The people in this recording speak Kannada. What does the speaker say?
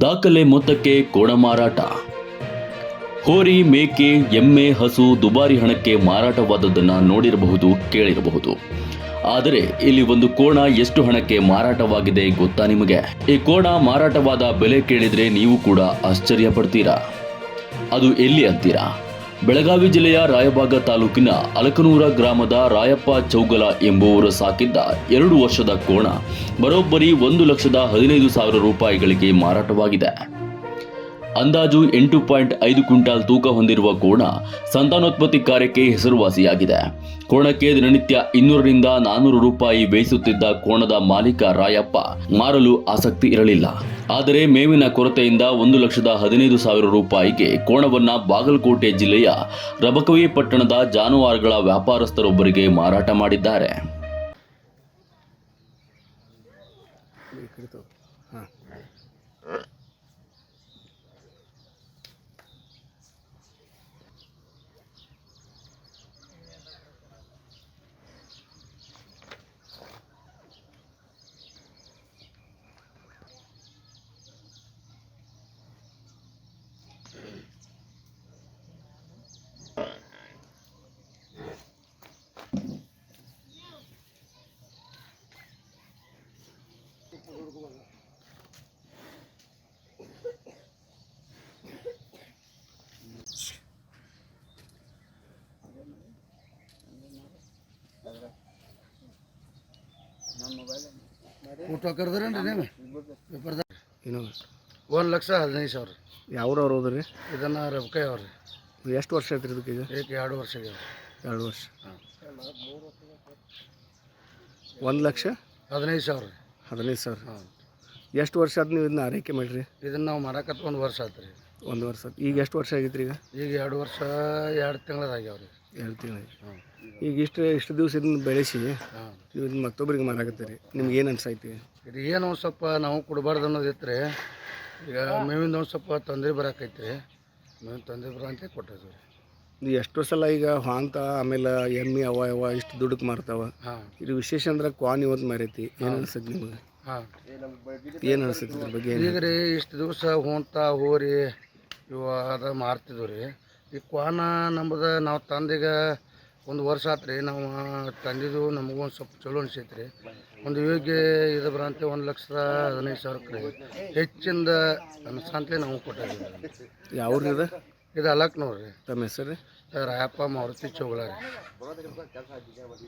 ದಾಖಲೆ ಮೊತ್ತಕ್ಕೆ ಕೋಣ ಮಾರಾಟ. ಹೋರಿ, ಮೇಕೆ, ಎಮ್ಮೆ, ಹಸು, ದುಬಾರಿ ಹಣಕ್ಕೆ ಮಾರಾಟವಾದದ್ದನ್ನು ನೋಡಿರಬಹುದು, ಕೇಳಿರಬಹುದು. ಆದರೆ ಇಲ್ಲಿ ಒಂದು ಕೋಣ ಎಷ್ಟು ಹಣಕ್ಕೆ ಮಾರಾಟವಾಗಿದೆ ಗೊತ್ತಾ ನಿಮಗೆ? ಈ ಕೋಣ ಮಾರಾಟವಾದ ಬೆಲೆ ಕೇಳಿದರೆ ನೀವು ಕೂಡ ಆಶ್ಚರ್ಯ ಪಡ್ತೀರಾ ಅದು ಎಲ್ಲಿ ಅಂತೀರಾ? ಬೆಳಗಾವಿ ಜಿಲ್ಲೆಯ ರಾಯಬಾಗ ತಾಲೂಕಿನ ಅಲಕನೂರ ಗ್ರಾಮದ ರಾಯಪ್ಪ ಚೌಗಲ ಎಂಬುವರು ಸಾಕಿದ್ದ ಎರಡು ವರ್ಷದ ಕೋಣ, ಬರೋಬ್ಬರಿ ಒಂದು ಲಕ್ಷದ ಹದಿನೈದು ಸಾವಿರ ರೂಪಾಯಿಗಳಿಗೆ ಮಾರಾಟವಾಗಿದೆ. ಅಂದಾಜು ಎಂಟು ಪಾಯಿಂಟ್ ಐದು ಕ್ವಿಂಟಾಲ್ ತೂಕ ಹೊಂದಿರುವ ಕೋಣ ಸಂತಾನೋತ್ಪತ್ತಿ ಕಾರ್ಯಕ್ಕೆ ಹೆಸರುವಾಸಿಯಾಗಿದೆ. ಕೋಣಕ್ಕೆ ದಿನನಿತ್ಯ ಇನ್ನೂರರಿಂದ ನಾನ್ನೂರು ರೂಪಾಯಿ ಬೇಯಿಸುತ್ತಿದ್ದ ಕೋಣದ ಮಾಲೀಕ ರಾಯಪ್ಪ ಮಾರಲು ಆಸಕ್ತಿ ಇರಲಿಲ್ಲ. ಆದರೆ ಮೇವಿನ ಕೊರತೆಯಿಂದ ಒಂದು ಲಕ್ಷದ ಹದಿನೈದು ಸಾವಿರ ರೂಪಾಯಿಗೆ ಕೋಣವನ್ನು ಬಾಗಲಕೋಟೆ ಜಿಲ್ಲೆಯ ರಬಕವಿ ಪಟ್ಟಣದ ಜಾನುವಾರುಗಳ ವ್ಯಾಪಾರಸ್ಥರೊಬ್ಬರಿಗೆ ಮಾರಾಟ ಮಾಡಿದ್ದಾರೆ. ಹಾಂ ಊಟ ಕರೆದ್ರೇನ್ರಿ ನೀವು ಪೇಪರ್ದಾಗ ಏನು ಒಂದು ಲಕ್ಷ ಹದಿನೈದು ಸಾವಿರ. ಯಾವ್ರವ್ರು ಹೋದ್ರಿ? ಇದನ್ನು ರೊಕ್ಕ ಅವ್ರಿ. ಎಷ್ಟು ವರ್ಷ ಐತ್ರಿ ಇದಕ್ಕೆ ಈಗ ಏಕೆ ಎರಡು ವರ್ಷ ಆಗ್ಯಾವ ಎರಡು ವರ್ಷ. ಒಂದು ಲಕ್ಷ? ಹದಿನೈದು ಸಾವಿರ. ರೀ ಹದಿನೈದು ಸಾವಿರ. ಹಾಂ ಎಷ್ಟು ವರ್ಷ ಆದ್ ನೀವು ಇದನ್ನ ಆರೈಕೆ ಮಾಡಿರಿ? ಇದನ್ನು ನಾವು ಮಾರಾಕತ್ತ ಒಂದು ವರ್ಷ ಆಯ್ತು ರೀ. ಒಂದು ವರ್ಷ ಆತ್. ಈಗ ಎಷ್ಟು ವರ್ಷ ಆಗೈತ್ರಿ ಈಗ? ಈಗ ಎರಡು ವರ್ಷ ಎರಡು ತಿಂಗಳದಾಗ್ಯಾವ ರೀ ಎರಡು ತಿಂಗಳು ಹಾಂ ಈಗ ಇಷ್ಟು ಇಷ್ಟು ದಿವಸ ಇದನ್ನ ಬೆಳೆಸಿ ಹಾಂ ನೀವು ಇದನ್ನ ಮತ್ತೊಬ್ಬರಿಗೆ ಮಾರಾಕತ್ತೀರಿ ನಿಮ್ಗೆ ಏನು ಅನ್ಸೈತಿ? ಇದು ಏನು ಒಂದು ಸ್ವಲ್ಪ ನಾವು ಕೊಡಬಾರ್ದು ಅನ್ನೋದು ಇತ್ತು ರೀ. ಈಗ ಮೇವಿಂದ ಒಂದು ಸ್ವಲ್ಪ ತೊಂದರೆ ಬರಾಕೈತಿ ರೀ ಮೇವಿನ ತೊಂದರೆ ಬರ ಅಂತ ಕೊಟ್ಟಿದ್ವಿ ರೀ ಎಷ್ಟೋ ಸಲ ಈಗ ಹಾಂತ ಆಮೇಲೆ ಎಮ್ಮೆ ಅವ ಅವ ಇಷ್ಟು ದುಡ್ಡಕ್ಕೆ ಮಾರ್ತಾವ. ಇದು ವಿಶೇಷ ಅಂದ್ರೆ ಕ್ವಾನ್ ಇವತ್ತು ಮಾರೈತಿ. ಏನು ಅನ್ಸುತ್ತೆ ನಿಮಗೆ? ಹಾಂ. ಏನು ಅನ್ಸುತ್ತೆ ಇದ್ರ ಬಗ್ಗೆ ಏನು ಈಗ ರೀ ಇಷ್ಟು ದಿವಸ ಹೂಂತ ಹೋರಿ ಇವ ಅದ ಮಾರ್ತಿದ್ವು ರೀ ಈ ಕ್ವಾನ ನಮ್ಮದು ನಾವು ತಂದೀಗ ಒಂದು ವರ್ಷ ಆತು ರೀ ನಾವು ತಂದಿದ್ದು ನಮಗೂ ಒಂದು ಸ್ವಲ್ಪ ಚಲೋ ಅನ್ಸೈತ್ರಿ. ರೀ ಒಂದು ಯೋಗ್ಯ ಇದು ಬರಂತೆ ಒಂದು ಲಕ್ಷದ ಹದಿನೈದು ಸಾವಿರಕ್ಕೆ ರೀ ಹೆಚ್ಚಿಂದ ಅನ್ಸಂತಲೇ ನಾವು ಕೊಟ್ಟಿದ್ದೀವಿ. ಯಾವ್ರಿ ಇದು ಇದು ಅಲಕ್ ನೋಡ್ರಿ ತಮ್ಮ ಹೆಸರು ರಾಯಪ್ಪ ಮಾರುತಿ ಚೌಗಳ ರೀ